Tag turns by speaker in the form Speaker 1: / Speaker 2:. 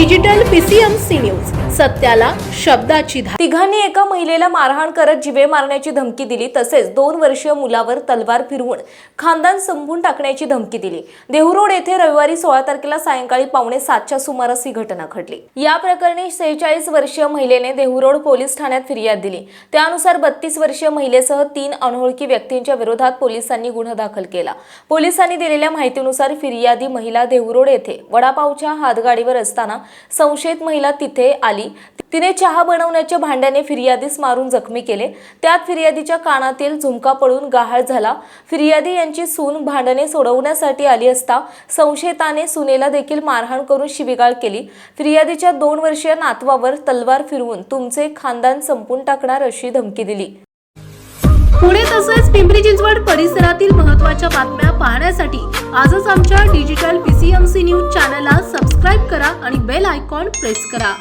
Speaker 1: Digital P C M C news सत्याला शब्दाची धार.
Speaker 2: तिघांनी एका महिलेला मारहाण करत जिवे मारण्याची धमकी दिली तसेच दोन वर्षीय मुलावर तलवार फिरवून खानदान संपून टाकण्याची धमकी दिली. देहूरोड येथे रविवारी सोळा तारखेला सायंकाळी पावणे सातच्या सुमारास ही घटना घडली. या प्रकरणी सेहेचाळीस वर्षीय महिलेने देहूरोड पोलीस ठाण्यात फिर्याद दिली. त्यानुसार बत्तीस वर्षीय महिलेसह तीन अनोळखी व्यक्तींच्या विरोधात पोलिसांनी गुन्हा दाखल केला. पोलिसांनी दिलेल्या माहितीनुसार फिर्यादी महिला देहूरोड येथे वडापावच्या हातगाडीवर असताना संशयित महिला तिथे आली. तिने चहा बनवण्याच्या भांड्याने फिर्यादीस मारून जखमी केले. त्यात फिर्यादीच्या कानातील झुमका पडून गहाळ झाला. फिर्यादी यांची सून भांडणे सोडवण्यासाठी आली असता संशयिताने सुनेला देखील मारहाण करून शिवीगाळ केली. फिर्यादीच्या दोन वर्षीय नातवावर तलवार फिरवून तुमचे खानदान संपून टाकणार अशी धमकी दिली.
Speaker 1: पुणे तसेच पिंपरी चिंचवड परिसरातील महत्त्वाच्या बातम्या पाहण्यासाठी आजच आमच्या डिजिटल पीसीएमसी न्यूज चॅनलला सबस्क्राईब करा आणि बेल आयकॉन प्रेस करा.